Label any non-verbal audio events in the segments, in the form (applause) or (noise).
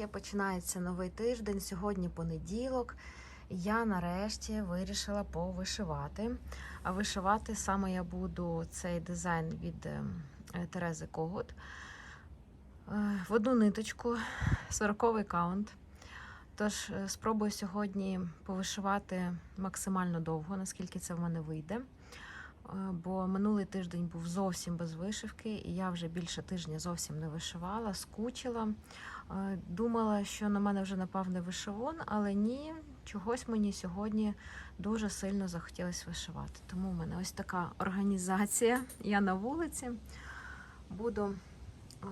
рукодільнички. Починається новий тиждень. Сьогодні понеділок. Я нарешті вирішила повишивати. А вишивати саме я буду цей дизайн від е, Терези Когут. Е, В одну ниточку, 40 каунт. Тож е, спробую сьогодні повишивати максимально довго, наскільки це в мене вийде. Е, Бо минулий тиждень був зовсім без вишивки, і я вже більше тижня зовсім не вишивала, скучила. Е, Думала, що на мене вже напав вишивон, але ні, чогось мені сьогодні дуже сильно захотілося вишивати. Тому в мене ось така організація. Я на вулиці буду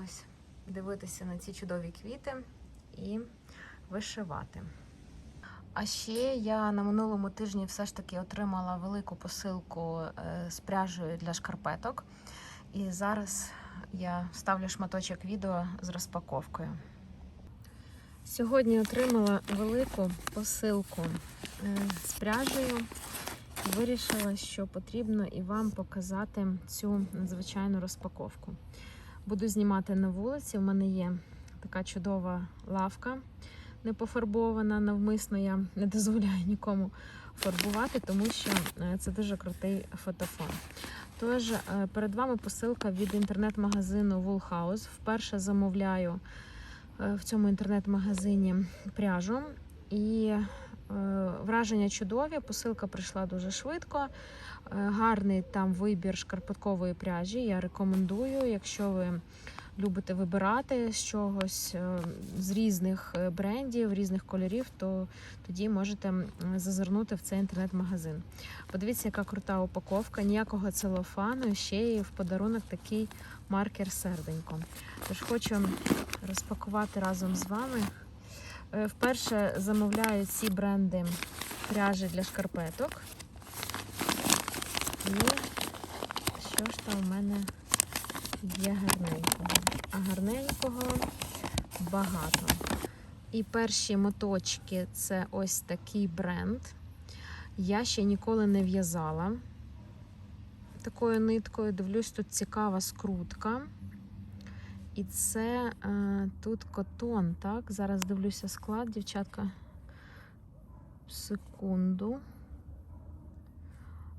ось дивитися на ці чудові квіти і вишивати. А ще я на минулому тижні все ж таки отримала велику посилку е, з пряжею для шкарпеток. І зараз я ставлю шматочок відео з розпаковкою. Сьогодні отримала велику посилку е, з пряжею. Вирішила, що потрібно і вам показати цю надзвичайну розпаковку. Буду знімати на вулиці. У мене є така чудова лавка не пофарбована. Навмисно я не дозволяю нікому фарбувати, тому що е, це дуже крутий фотофон. Тож е, перед вами посилка від інтернет-магазину Woolhouse. Вперше замовляю е, в цьому інтернет-магазині пряжу. І враження чудові. Посилка прийшла дуже швидко. Гарний там вибір шкарпеткової пряжі. Я рекомендую, якщо ви любите вибирати з чогось е, з різних е, брендів, різних кольорів, то тоді можете зазирнути в цей інтернет-магазин. Подивіться, яка крута упаковка, ніякого целофану, ще й в подарунок такий маркер серденько. Тож хочу розпакувати разом з вами. Е, Вперше замовляю ці бренди пряжі для шкарпеток. І що ж там у мене є гарненького? Гарненького багато. І перші моточки це ось такий бренд. Я ще ніколи не в'язала такою ниткою. Дивлюсь, тут цікава скрутка. І це е, тут котон, так? Зараз дивлюся склад, дівчатка. Секунду.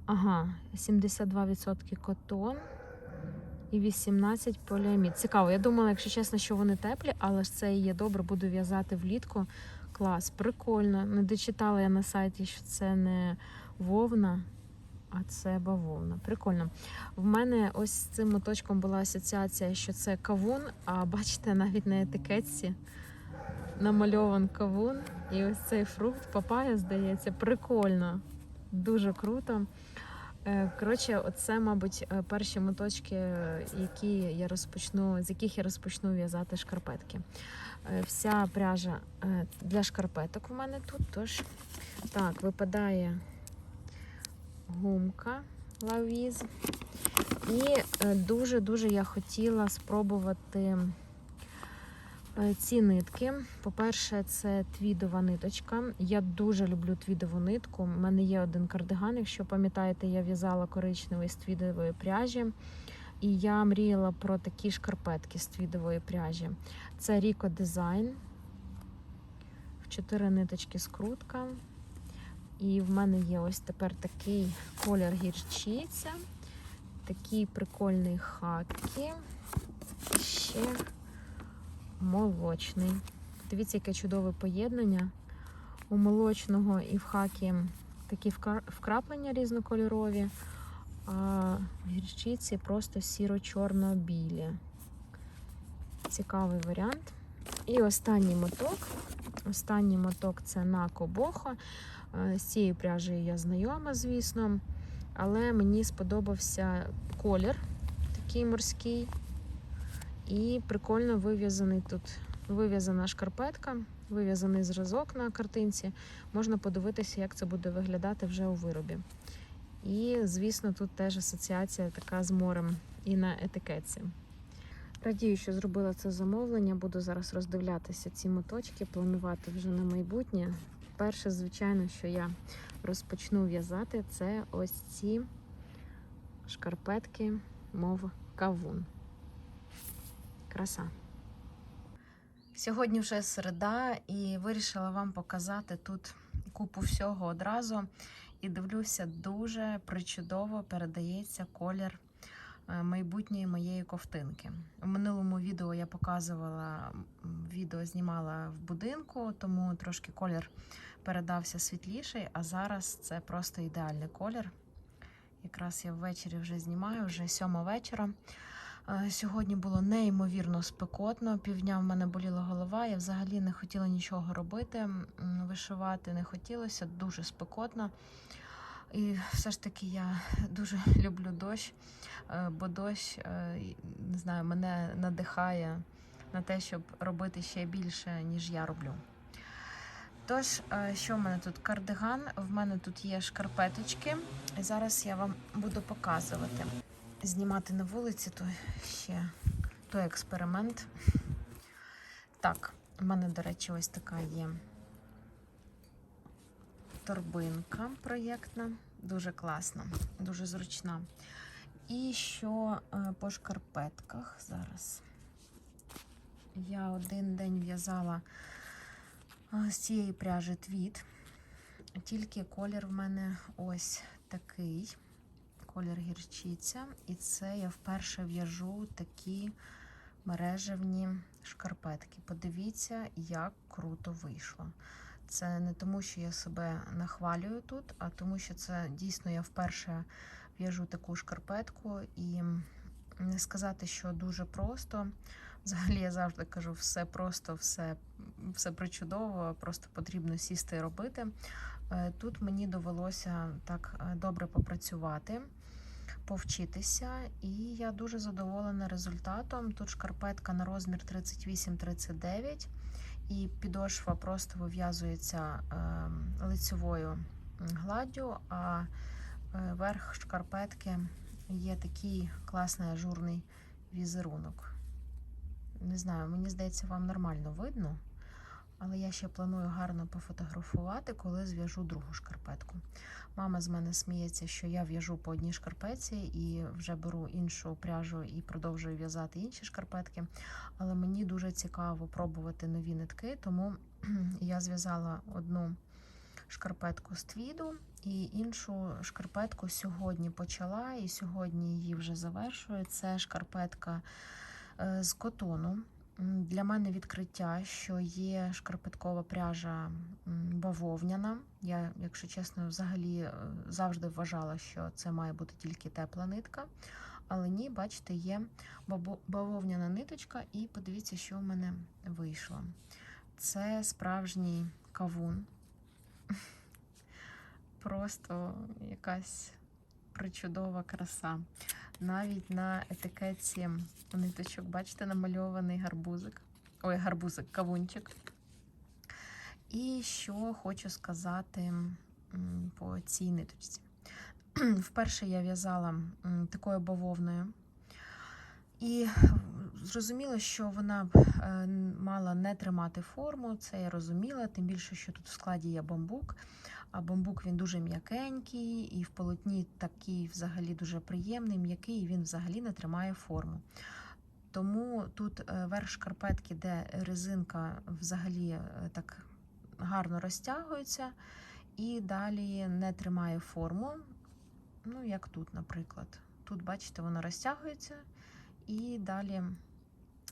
Ага, 72% котон і 18 поліамід. Цікаво, я думала, якщо чесно, що вони теплі, але ж це і є добре, буду в'язати влітку. Клас, прикольно. Не дочитала я на сайті, що це не вовна, а це бавовна. Прикольно. В мене ось з цим моточком була асоціація, що це кавун, а бачите, навіть на етикетці намальован кавун. І ось цей фрукт, папая, здається, прикольно. Дуже круто. Е, Коротше, оце, мабуть, е, перші моточки, які я розпочну, з яких я розпочну в'язати шкарпетки. Е, Вся пряжа для шкарпеток у мене тут. Тож так, випадає гумка лавіз. І дуже-дуже я хотіла спробувати ці нитки. По-перше, це твідова ниточка. Я дуже люблю твідову нитку. У мене є один кардиган, якщо пам'ятаєте, я в'язала коричневий з твідової пряжі. І я мріяла про такі шкарпетки з твідової пряжі. Це Rico Design. В чотири ниточки скрутка. І в мене є ось тепер такий колір гірчиця, такий прикольний хакі. Ще молочний. Дивіться, яке чудове поєднання. У молочного і в хакі такі вкраплення різнокольорові, а в гірчиці просто сіро-чорно-білі. Цікавий варіант. І останній моток. Останній моток це на Кобохо. Е, З цією пряжею я знайома, звісно. Але мені сподобався колір такий морський. І прикольно вив'язаний тут вив'язана шкарпетка, вив'язаний зразок на картинці. Можна подивитися, як це буде виглядати вже у виробі. І, звісно, тут теж асоціація така з морем і на етикетці. Радію, що зробила це замовлення. Буду зараз роздивлятися ці моточки, планувати вже на майбутнє. Перше, звичайно, що я розпочну в'язати, це ось ці шкарпетки, мов кавун. Краса. Сьогодні вже середа і вирішила вам показати тут купу всього одразу. І дивлюся, дуже причудово передається колір е, майбутньої моєї ковтинки. У минулому відео я показувала відео, знімала в будинку, тому трошки колір передався світліший, а зараз це просто ідеальний колір. Якраз я ввечері вже знімаю, вже сьома вечора. Е, Сьогодні було неймовірно спекотно. Півдня в мене боліла голова. Я взагалі не хотіла нічого робити, вишивати не хотілося, дуже спекотно. І все ж таки я (laughs) дуже люблю дощ, е, бо дощ, е, не знаю, мене надихає на те, щоб робити ще більше, ніж я роблю. Тож, що в мене тут? Кардиган, в мене тут є шкарпеточки. Зараз я вам буду показувати. Знімати на вулиці то ще той експеримент. Так, в мене, до речі, ось така є торбинка проєктна. Дуже класна, дуже зручна. І що е, по шкарпетках зараз. Я один день в'язала е, з цієї пряжі твіт. Тільки колір в мене ось такий. Колір гірчиця. І це я вперше в'яжу такі мережевні шкарпетки. Подивіться, як круто вийшло. Це не тому, що я себе нахвалюю тут, а тому, що це дійсно я вперше в'яжу таку шкарпетку. І не сказати, що дуже просто. Взагалі я завжди кажу, все просто, все, все причудово, просто потрібно сісти і робити. Е, Тут мені довелося так е, добре попрацювати, повчитися, і я дуже задоволена результатом. Тут шкарпетка на розмір 38-39, і підошва просто вив'язується е, лицевою гладдю, а е, верх шкарпетки є такий класний ажурний візерунок. Не знаю, мені здається, вам нормально видно. Але я ще планую гарно пофотографувати, коли зв'яжу другу шкарпетку. Мама з мене сміється, що я в'яжу по одній шкарпетці і вже беру іншу пряжу і продовжую в'язати інші шкарпетки. Але мені дуже цікаво пробувати нові нитки, тому (clears throat) я зв'язала одну шкарпетку з твіду і іншу шкарпетку сьогодні почала, і сьогодні її вже завершую. Це шкарпетка е, з котону. Для мене відкриття, що є шкарпеткова пряжа бавовняна. Я, якщо чесно, взагалі е, завжди вважала, що це має бути тільки тепла нитка. Але ні, бачите, є бавовняна ниточка, і подивіться, що в мене вийшло. Це справжній кавун. (laughs) Просто якась причудова краса. Навіть на етикетці ниточок, бачите, намальований гарбузик. Ой, гарбузик, кавунчик. І що хочу сказати по цій ниточці. (clears throat) Вперше я в'язала такою бавовною. І зрозуміло, що вона б е, мала не тримати форму, це я розуміла, тим більше, що тут в складі є бамбук. А бамбук він дуже м'якенький, і в полотні такий взагалі дуже приємний, м'який, і він взагалі не тримає форму. Тому тут е, верх шкарпетки, де резинка взагалі е, так гарно розтягується, і далі не тримає форму. Ну, як тут, наприклад. Тут, бачите, вона розтягується і далі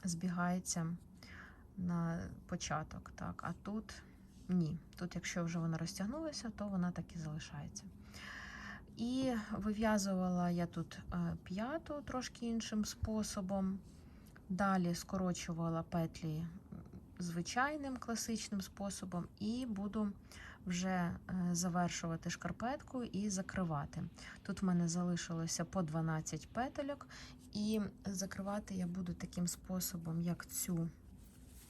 збігається на початок. Так, а тут ні. Тут, якщо вже вона розтягнулася, то вона так і залишається. І вив'язувала я тут е, п'яту трошки іншим способом. Далі скорочувала петлі звичайним класичним способом, і буду вже е, завершувати шкарпетку і закривати. Тут в мене залишилося по 12 петельок, і закривати я буду таким способом, як цю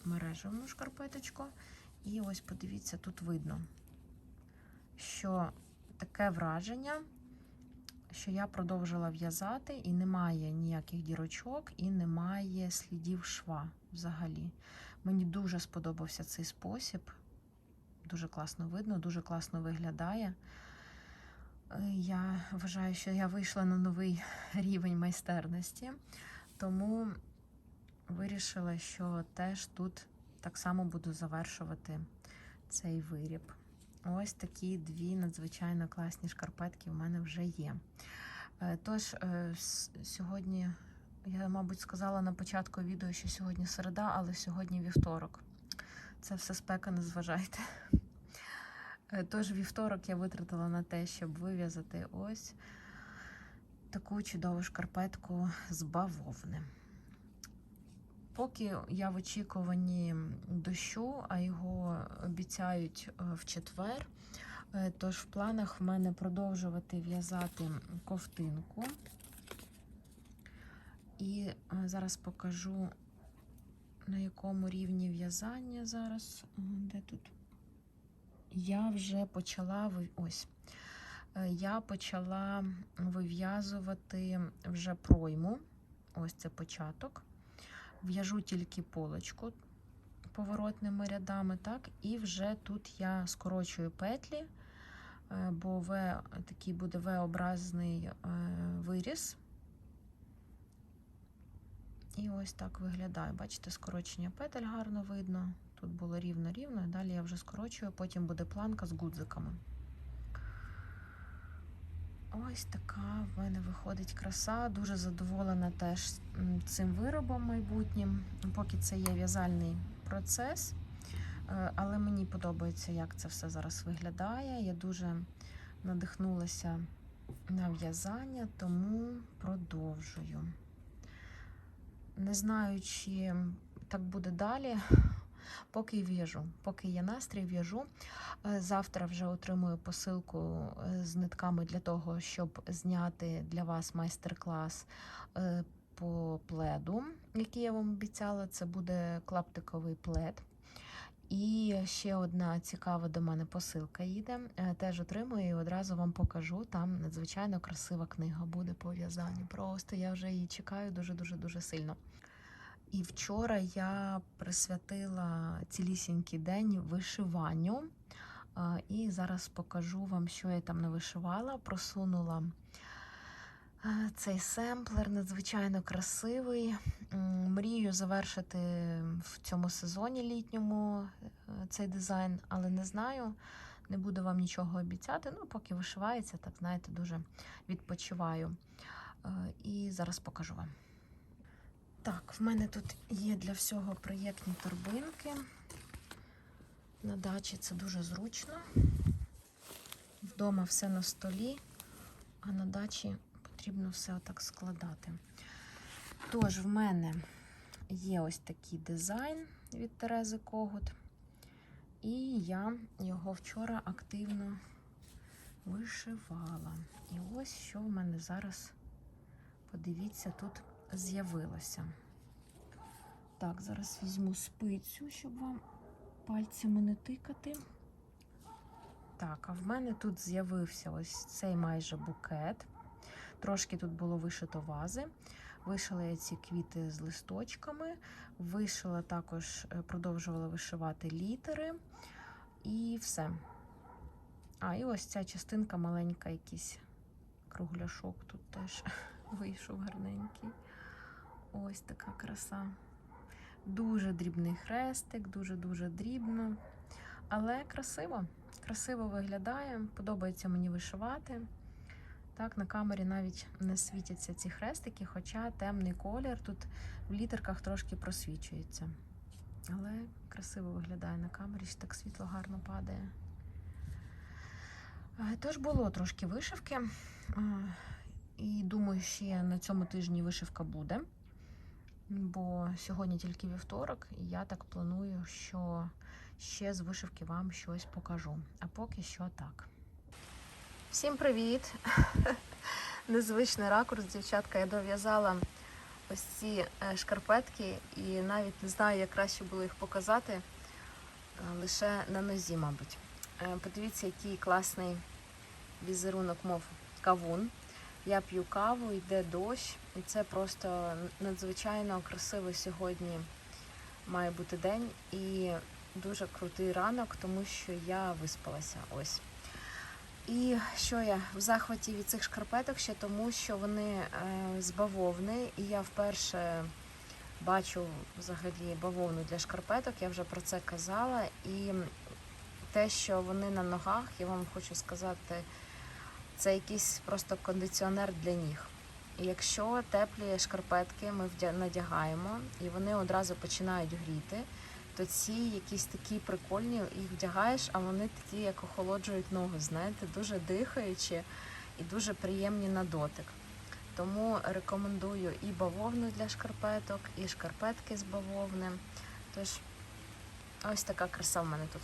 мережевну шкарпеточку. І ось подивіться, тут видно, що таке враження, що я продовжила в'язати, і немає ніяких дірочок, і немає слідів шва взагалі. Мені дуже сподобався цей спосіб. Дуже класно видно, дуже класно виглядає. Е, Я вважаю, що я вийшла на новий рівень майстерності, тому вирішила, що теж тут так само буду завершувати цей виріб. Ось такі дві надзвичайно класні шкарпетки в мене вже є. Е, Тож, е, сьогодні, я, мабуть, сказала на початку відео, що сьогодні середа, але сьогодні вівторок. Це все спека, не зважайте. Е, Тож вівторок я витратила на те, щоб вив'язати ось таку чудову шкарпетку з бавовни. Поки я в очікуванні дощу, а його обіцяють е, в четвер. Е, Тож в планах в мене продовжувати в'язати ковтинку. І е, зараз покажу, на якому рівні в'язання зараз. Де тут? Я вже почала ось. Я почала вив'язувати вже пройму. Ось це початок. В'яжу тільки полочку поворотними рядами, так, і вже тут я скорочую петлі, е, бо В такий буде V-образний е, виріз. І ось так виглядає. Бачите, скорочення петель гарно видно. Тут було рівно-рівно, далі я вже скорочую, потім буде планка з гудзиками. Ось така в мене виходить краса. Дуже задоволена теж цим виробом майбутнім, поки це є в'язальний процес. Е, Але мені подобається, як це все зараз виглядає. Я дуже надихнулася на в'язання, тому продовжую. Не знаю, чи так буде далі. Поки в'яжу, поки є настрій, в'яжу. Е, Завтра вже отримую посилку е, з нитками для того, щоб зняти для вас майстер-клас е, по пледу, який я вам обіцяла. Це буде клаптиковий плед. І ще одна цікава до мене посилка їде. Теж отримую і одразу вам покажу. Там надзвичайно красива книга буде по. Просто я вже її чекаю дуже-дуже дуже сильно. І вчора я присвятила цілісінький день вишиванню. І зараз покажу вам, що я там навишивала. Просунула е, цей семплер, надзвичайно красивий. Мрію завершити в цьому сезоні літньому е, цей дизайн, але не знаю. Не буду вам нічого обіцяти. Ну, поки вишивається, так знаєте, дуже відпочиваю. І зараз покажу вам. Так, в мене тут є для всього проєктні торбинки. На дачі це дуже зручно. Вдома все на столі, а на дачі потрібно все отак складати. Тож, в мене є ось такий дизайн від Терези Когут. І я його вчора активно вишивала. І ось що в мене зараз, подивіться, тут з'явилося. Так, зараз візьму спицю, щоб вам пальцями не тикати. Так, а в мене тут з'явився ось цей майже букет. Трошки тут було вишито вази. Вишила я ці квіти з листочками, вишила також, е, продовжувала вишивати літери і все. А, і ось ця частинка маленька, якийсь кругляшок тут теж (laughs) вийшов гарненький. Ось така краса. Дуже дрібний хрестик, дуже-дуже дрібно. Але красиво. Красиво виглядає. Подобається мені вишивати. Так, на камері навіть не світяться ці хрестики, хоча темний колір тут в літерках трошки просвічується. Але красиво виглядає на камері, що так світло гарно падає. Тож було трошки вишивки. І думаю, ще на цьому тижні вишивка буде. Бо сьогодні тільки вівторок, і я так планую, що ще з вишивки вам щось покажу. А поки що так. Всім привіт! (laughs) Незвичний ракурс, дівчатка. Я дов'язала ось ці е, шкарпетки і навіть не знаю, як краще було їх показати. е, Лише на нозі, мабуть. Е, Подивіться, який класний візерунок, мов кавун. Я п'ю каву, йде дощ, і це просто надзвичайно красивий сьогодні має бути день і дуже крутий ранок, тому що я виспалася. Ось. І що я в захваті від цих шкарпеток ще тому, що вони е, з бавовни, і я вперше бачу взагалі бавовну для шкарпеток, я вже про це казала. І те, що вони на ногах, я вам хочу сказати, це якийсь просто кондиціонер для ніг. Якщо теплі шкарпетки ми надягаємо і вони одразу починають гріти, то ці якісь такі прикольні, їх вдягаєш, а вони такі, як охолоджують ноги, знаєте, дуже дихаючі і дуже приємні на дотик. Тому рекомендую і бавовну для шкарпеток, і шкарпетки з бавовни. Тож ось така краса в мене тут.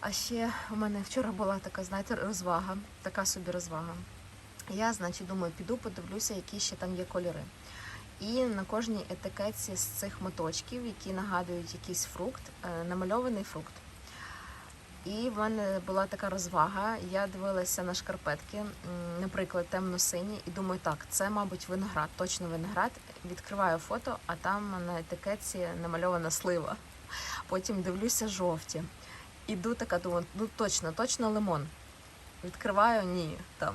А ще у мене вчора була така, знаєте, розвага, така собі розвага. Я, значить, думаю, піду подивлюся, які ще там є кольори. І на кожній етикетці з цих моточків, які нагадують якийсь фрукт, е, намальований фрукт. І в мене була така розвага. Я дивилася на шкарпетки, наприклад, темно-сині, і думаю, так, це, мабуть, виноград, точно виноград. Відкриваю фото, а там на етикетці намальована слива. Потім дивлюся жовті. Іду така, думаю, ну точно, точно лимон. Відкриваю, ні, там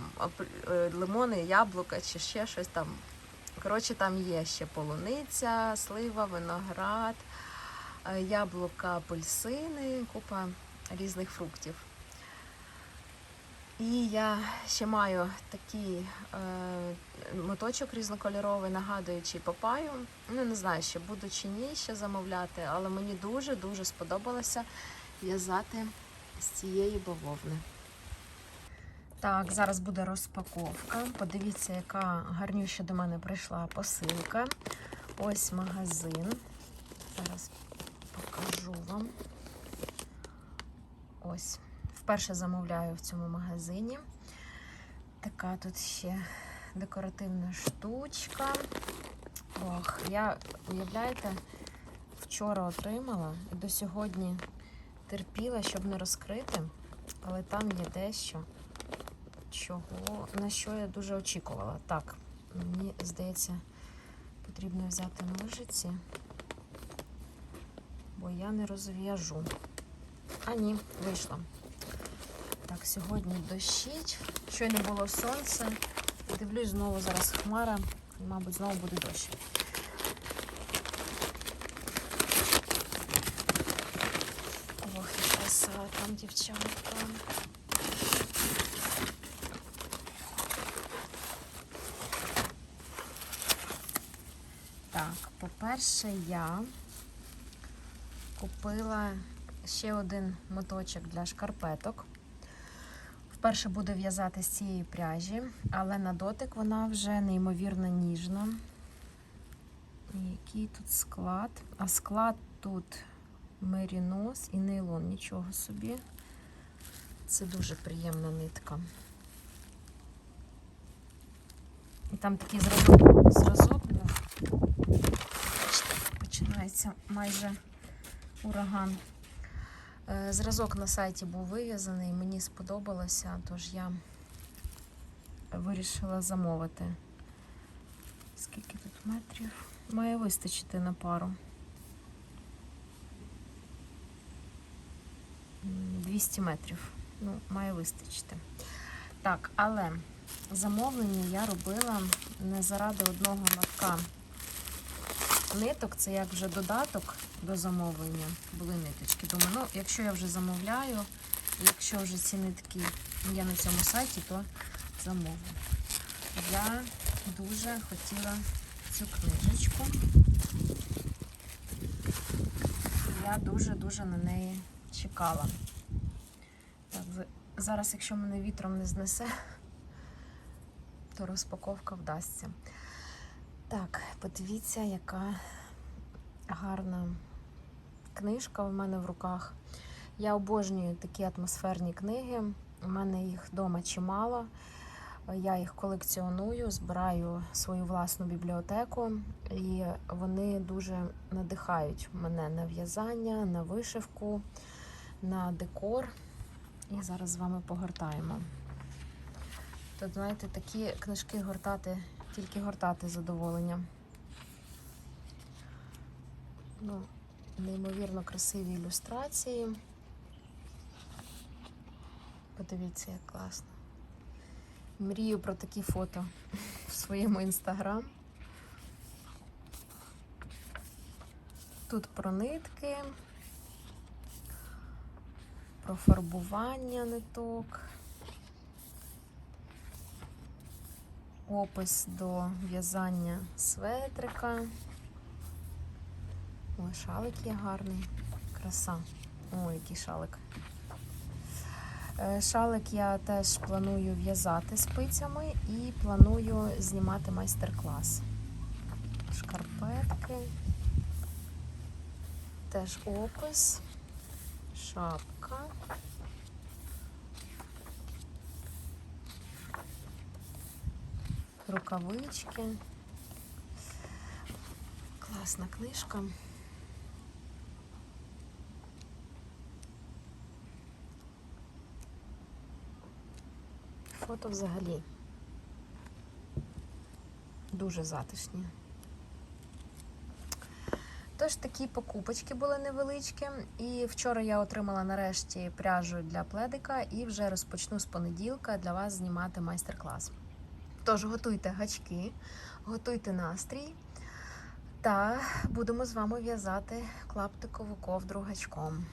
е, лимони, яблука чи ще щось там. Коротше, там є ще полуниця, слива, виноград, е, яблука, апельсини, купа різних фруктів. І я ще маю такий е, моточок різнокольоровий, нагадуючий папаю. Ну, не знаю, ще буду чи ні ще замовляти, але мені дуже-дуже сподобалося в'язати з цієї бавовни. Так, зараз буде розпаковка. Подивіться, яка гарнюща до мене прийшла посилка. Ось магазин. Зараз покажу вам. Ось. Вперше замовляю в цьому магазині. Така тут ще декоративна штучка. Ох, я, уявляєте, вчора отримала і до сьогодні терпіла, щоб не розкрити, але там є дещо, чого, на що я дуже очікувала. Так, мені здається, потрібно взяти ножиці, бо я не розв'яжу. А ні, вийшло. Так, сьогодні дощить. Щойно було сонце. Дивлюсь, знову зараз хмара. Мабуть, знову буде дощ. Ох, і краса там дівчатка. Так, по-перше, я купила ще один моточок для шкарпеток. Вперше буду в'язати з цієї пряжі, але на дотик вона вже неймовірно ніжна. Який тут склад? А склад тут мерінос і нейлон, нічого собі. Це дуже приємна нитка. І там такий зразок, зразок починається майже ураган. Е, Зразок на сайті був вив'язаний, мені сподобалося, тож я вирішила замовити. Скільки тут метрів? Має вистачити на пару. 200 метрів. Ну, має вистачити. Так, але замовлення я робила не заради одного мотка ниток, це як вже додаток до замовлення. Були ниточки. Думаю, ну, якщо я вже замовляю, якщо вже ці нитки є на цьому сайті, то замовлю. Я дуже хотіла цю книжечку. Я дуже-дуже на неї чекала. Так, зараз, якщо мене вітром не знесе, (laughs) то розпаковка вдасться. Так, подивіться, яка гарна книжка в мене в руках. Я обожнюю такі атмосферні книги. У мене їх вдома чимало. Я їх колекціоную, збираю свою власну бібліотеку, і вони дуже надихають мене на в'язання, на вишивку, на декор. І зараз з вами погортаємо. Тут, знаєте, такі книжки гортати, тільки гортати задоволення. Ну, неймовірно красиві ілюстрації. Подивіться, як класно. Мрію про такі фото в своєму інстаграм. Тут про нитки, про фарбування ниток, опис до в'язання светрика. Ой, шалик є гарний. Краса. Ой, який шалик. Е, Шалик я теж планую в'язати спицями і планую знімати майстер-клас. Шкарпетки. Теж опис, шапка. Рукавички. Класна книжка. Фото взагалі дуже затишні. Тож такі покупочки були невеличкі. І вчора я отримала нарешті пряжу для пледика і вже розпочну з понеділка для вас знімати майстер-клас. Тож готуйте гачки, готуйте настрій, та будемо з вами в'язати клаптикову ковдру гачком.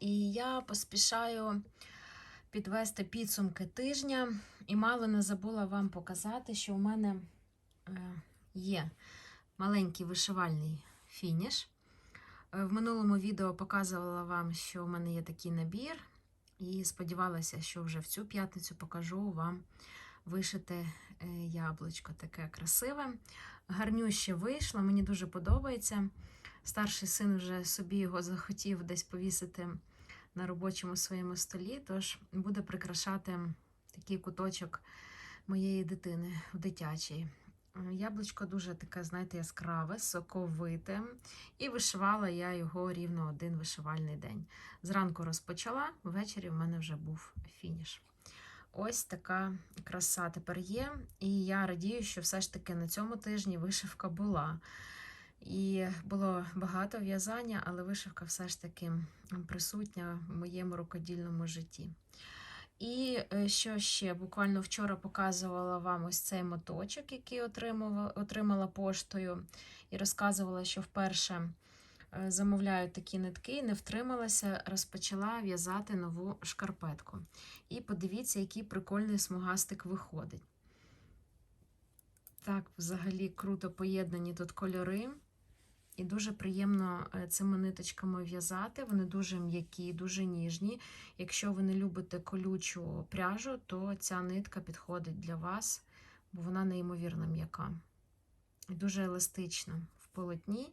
І я поспішаю підвести підсумки тижня. І мало не забула вам показати, що в мене е, є маленький вишивальний фініш. Е, В минулому відео показувала вам, що в мене є такий набір, і сподівалася, що вже в цю п'ятницю покажу вам вишите е, яблучко таке красиве. Гарнюще вийшло, мені дуже подобається. Старший син вже собі його захотів десь повісити на робочому своєму столі, тож буде прикрашати такий куточок моєї дитини в дитячій. Яблучко дуже таке, знаєте, яскраве, соковите, і вишивала я його рівно один вишивальний день. Зранку розпочала, ввечері в мене вже був фініш. Ось така краса тепер є. І я радію, що все ж таки на цьому тижні вишивка була. І було багато в'язання, але вишивка все ж таки присутня в моєму рукодільному житті. І е, що ще? Буквально вчора показувала вам ось цей моточок, який отримала, отримала поштою, і розказувала, що вперше е, замовляю такі нитки, не втрималася, розпочала в'язати нову шкарпетку. І подивіться, який прикольний смугастик виходить. Так, взагалі круто поєднані тут кольори. І дуже приємно е, цими ниточками в'язати. Вони дуже м'які, дуже ніжні. Якщо ви не любите колючу пряжу, то ця нитка підходить для вас, бо вона неймовірно м'яка. І дуже еластична в полотні.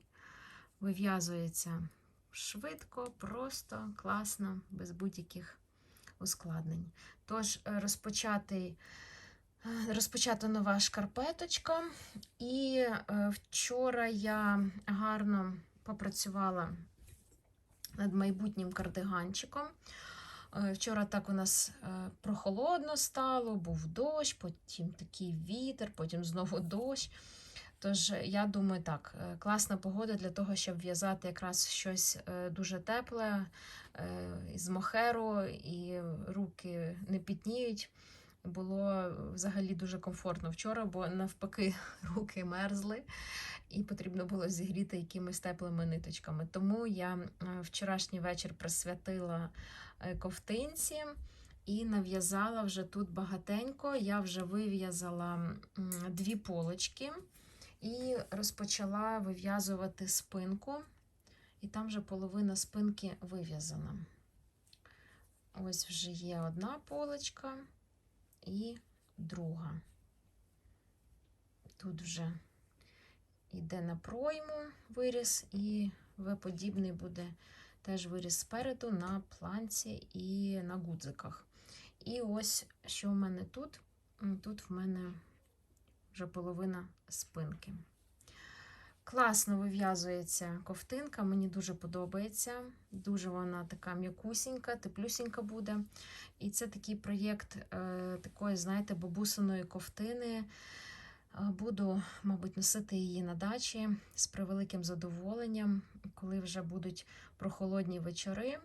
Вив'язується швидко, просто, класно, без будь-яких ускладнень. Тож, е, розпочатий. Розпочата нова шкарпеточка, і е, вчора я гарно попрацювала над майбутнім кардиганчиком. Е, Вчора так у нас е, прохолодно стало, був дощ, потім такий вітер, потім знову дощ. Тож я думаю, так, класна погода для того, щоб в'язати якраз щось дуже тепле з мохеру, і руки не пітніють. Було взагалі дуже комфортно вчора, бо навпаки (laughs) руки мерзли, і потрібно було зігріти якимись теплими ниточками. Тому я е, вчорашній вечір присвятила е, ковтинці. І нав'язала вже тут багатенько. Я вже вив'язала дві полочки і розпочала вив'язувати спинку. І там вже половина спинки вив'язана. Ось вже є одна полочка і друга. Тут вже йде на пройму виріз, і В-подібний буде теж виріз спереду на планці і на гудзиках. І ось що в мене тут. Тут в мене вже половина спинки. Класно вив'язується ковтинка, мені дуже подобається. Дуже вона така м'якусінька, теплюсінька буде. І це такий проєкт е, такої, знаєте, бабусиної ковтини. Е, Буду, мабуть, носити її на дачі з превеликим задоволенням, коли вже будуть прохолодні вечори.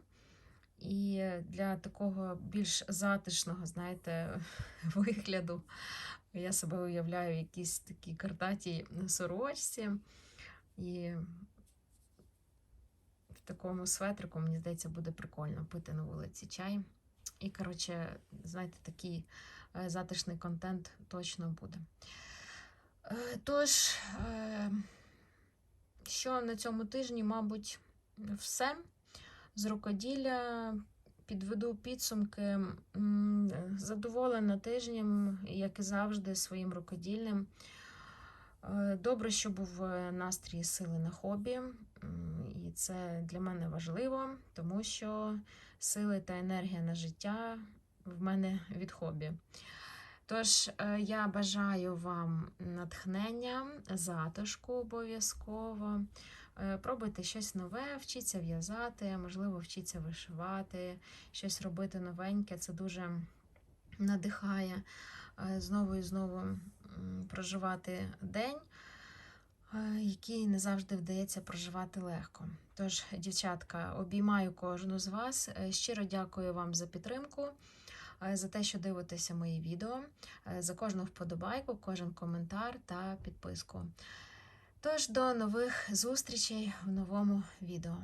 І для такого більш затишного, знаєте, (laughs) вигляду я себе уявляю в якійсь такій картатій сорочці. І в такому светрику, мені здається, буде прикольно пити на вулиці чай. І, коротше, знаєте, такий е, затишний контент точно буде. Е, Тож, е, що на цьому тижні, мабуть, все. З рукоділля підведу підсумки. Задоволена тижнем, як і завжди, своїм рукоділлям. Е, Добре, що був е, настрій сили на хобі, і це для мене важливо, тому що сили та енергія на життя в мене від хобі. Тож е, я бажаю вам натхнення, затишку обов'язково. Пробуйте щось нове, вчіться в'язати, можливо, вчіться вишивати, щось робити новеньке. Це дуже надихає знову і знову проживати день, е, який не завжди вдається проживати легко. Тож, дівчатка, обіймаю кожну з вас. Е, Щиро дякую вам за підтримку, е, за те, що дивитеся мої відео, за кожну вподобайку, кожен коментар та підписку. Тож до нових зустрічей в новому відео.